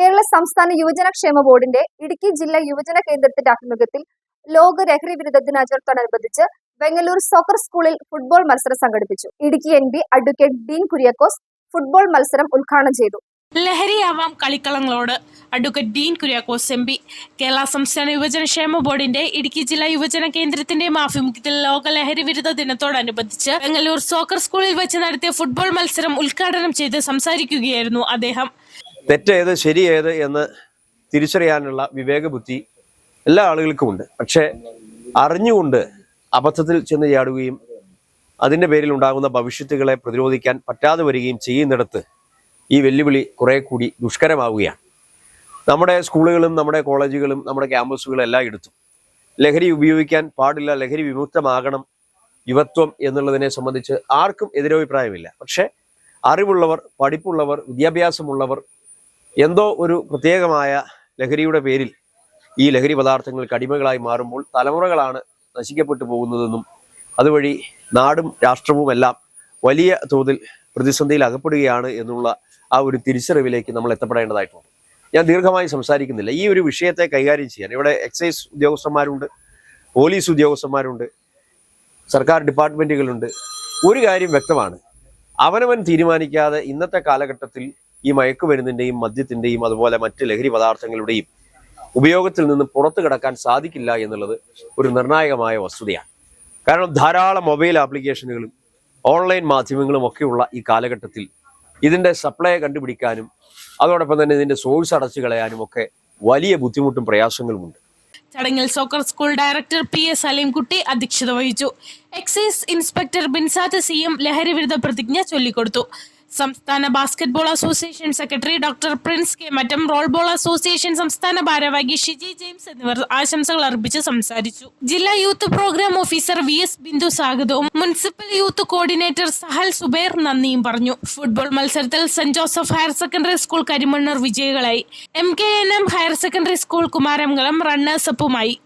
കേരള സംസ്ഥാന യുവജനക്ഷേമ ബോർഡിന്റെ ഇടുക്കി ജില്ലാ യുവജന കേന്ദ്രത്തിന്റെ ആഭിമുഖ്യത്തിൽ ലോക ലഹരി വിരുദ്ധ ദിനാചരണത്തോടനുബന്ധിച്ച് ബംഗളൂരു സോക്കർ സ്കൂളിൽ ഫുട്ബോൾ മത്സരം സംഘടിപ്പിച്ചു. Idukki N B advocate Dean Kuriakose football മത്സരം ഉദ്ഘാടനം ചെയ്തു. ലഹരിയാവാം കളിക്കളങ്ങളോട് advocate Dean Kuriakose M P Kerala സംസ്ഥാന യുവജന ക്ഷേമ ബോർഡിന്റെ ഇടുക്കി ജില്ലാ യുവജന കേന്ദ്രത്തിന്റെയും ആഭിമുഖ്യത്തിൽ ലോക ലഹരി വിരുദ്ധ ദിനത്തോടനുബന്ധിച്ച് ബംഗളൂർ സോക്കർ സ്കൂളിൽ വെച്ച് നടത്തിയ ഫുട്ബോൾ മത്സരം ഉദ്ഘാടനം ചെയ്ത് സംസാരിക്കുകയായിരുന്നു അദ്ദേഹം. തെറ്റേത് ശരിയേത് എന്ന് തിരിച്ചറിയാനുള്ള വിവേകബുദ്ധി എല്ലാ ആളുകൾക്കും ഉണ്ട് പക്ഷേ അറിഞ്ഞുകൊണ്ട് അബദ്ധത്തിൽ ചെന്ന് ചാടുകയും അതിന്റെ പേരിൽ ഉണ്ടാകുന്ന ഭവിഷ്യത്തുകളെ പ്രതിരോധിക്കാൻ പറ്റാതെ വരികയും ചെയ്യുന്നിടത്ത് ഈ വെല്ലുവിളി കുറെ കൂടി ദുഷ്കരമാവുകയാണ്. നമ്മുടെ സ്കൂളുകളും നമ്മുടെ കോളേജുകളും നമ്മുടെ ക്യാമ്പസുകളും എല്ലാം എടുത്തും. ലഹരി ഉപയോഗിക്കാൻ പാടില്ല ലഹരി വിമുക്തമാകണം യുവത്വം എന്നുള്ളതിനെ സംബന്ധിച്ച് ആർക്കും എതിരഭിപ്രായമില്ല. പക്ഷേ അറിവുള്ളവർ പഠിപ്പുള്ളവർ വിദ്യാഭ്യാസമുള്ളവർ എന്തോ ഒരു പ്രത്യേകമായ ലഹരിയുടെ പേരിൽ ഈ ലഹരി പദാർത്ഥങ്ങൾക്ക് അടിമകളായി മാറുമ്പോൾ തലമുറകളാണ് നശിക്കപ്പെട്ടു പോകുന്നതെന്നും അതുവഴി നാടും രാഷ്ട്രവുമെല്ലാം വലിയ തോതിൽ പ്രതിസന്ധിയിൽ അകപ്പെടുകയാണ് എന്നുള്ള ആ ഒരു തിരിച്ചറിവിലേക്ക് നമ്മൾ എത്തപ്പെടേണ്ടതായിട്ടുണ്ട്. ഞാൻ ദീർഘമായി സംസാരിക്കുന്നില്ല. ഈ ഒരു വിഷയത്തെ കൈകാര്യം ചെയ്യാൻ ഇവിടെ എക്സൈസ് ഉദ്യോഗസ്ഥന്മാരുണ്ട് പോലീസ് ഉദ്യോഗസ്ഥന്മാരുണ്ട് സർക്കാർ ഡിപ്പാർട്ട്മെന്റുകളുണ്ട്. ഒരു കാര്യം വ്യക്തമാണ്. അവനവൻ തീരുമാനിക്കാതെ ഇന്നത്തെ കാലഘട്ടത്തിൽ ഈ മയക്കുമരുന്നിന്റെയും മദ്യത്തിന്റെയും അതുപോലെ മറ്റ് ലഹരി പദാർത്ഥങ്ങളുടെയും ഉപയോഗത്തിൽ നിന്ന് പുറത്തു കിടക്കാൻ സാധിക്കില്ല എന്നുള്ളത് ഒരു നിർണായകമായ വസ്തുതയാണ്. കാരണം ധാരാളം മൊബൈൽ ആപ്ലിക്കേഷനുകളും ഓൺലൈൻ മാധ്യമങ്ങളും ഒക്കെയുള്ള ഈ കാലഘട്ടത്തിൽ ഇതിന്റെ സപ്ലൈ കണ്ടുപിടിക്കാനും അതോടൊപ്പം തന്നെ ഇതിന്റെ സോഴ്സ് അടച്ചു കളയാനും ഒക്കെ വലിയ ബുദ്ധിമുട്ടും പ്രയാസങ്ങളുമുണ്ട്. ചടങ്ങിൽ soccer school director P S Aleemkutty അധ്യക്ഷത വഹിച്ചു. Excise inspector Binsath C M ലഹരി വിരുദ്ധ പ്രതിജ്ഞ ചൊല്ലിക്കൊടുത്തു. സംസ്ഥാന basketball association secretary doctor Prince K Mattam roll ball association സംസ്ഥാന ഭാരവാഹി ഷിജി ജെയിംസ് എന്നിവർ ആശംസകൾ അർപ്പിച്ച് സംസാരിച്ചു. ജില്ലാ youth program officer V S Bindu സ്വാഗതവും. Municipal youth coordinator Sahal Zubair നന്ദിയും പറഞ്ഞു. ഫുട്ബോൾ മത്സരത്തിൽ saint Joseph higher secondary school Karimannoor വിജയികളായി. M K N M higher secondary school Kumaramangalam runners അപ്പുമായി